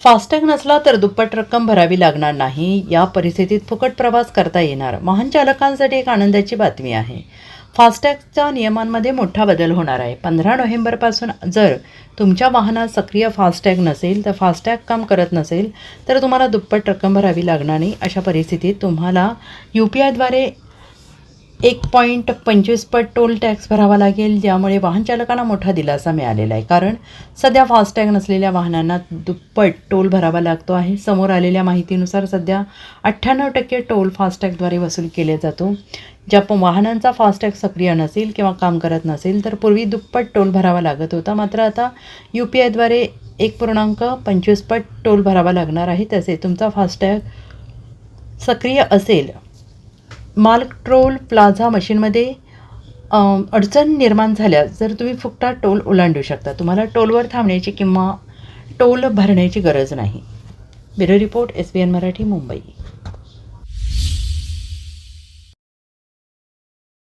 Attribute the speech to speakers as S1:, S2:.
S1: FASTag नसला तर दुप्पट रक्कम भरावी लागणार नाही. या परिस्थितीत फुकट प्रवास करता येणार. वाहन चालकांसाठी एक आनंदाची बातमी आहे. फास्टॅगच्या नियमांमध्ये मोठा बदल होणार आहे. पंधरा नोव्हेंबरपासून जर तुमच्या वाहनात सक्रिय फास्टॅग नसेल तर फास्टॅग काम करत नसेल तर तुम्हाला दुप्पट रक्कम भरावी लागणार नाही. अशा परिस्थितीत तुम्हाला यू पी आयद्वारे एक पॉईंट पंचवीस पट टोल टॅक्स भरावा लागेल ज्यामुळे वाहनचालकांना मोठा दिलासा मिळालेला आहे. कारण सध्या फास्टॅग नसलेल्या वाहनांना दुप्पट टोल भरावा लागतो आहे. समोर आलेल्या माहितीनुसार सध्या अठ्ठ्याण्णव टक्के टोल फास्टॅगद्वारे वसूल केले जातो. ज्या प वाहनांचा फास्टॅग सक्रिय नसेल किंवा काम करत नसेल तर पूर्वी दुप्पट टोल भरावा लागत होता. मात्र आता यू पी आयद्वारे एक पूर्णांक पंचवीस पट टोल भरावा लागणार आहे. तसे तुमचा फास्टॅग सक्रिय असेल मार्क ट्रोल प्लाझा मशीनमध्ये अडचण निर्माण झाल्यास जर तुम्ही फुकटा टोल ओलांडू शकता तुम्हाला टोलवर थांबण्याची किंवा टोल भरण्याची गरज नाही. Bureau report S B N Marathi Mumbai.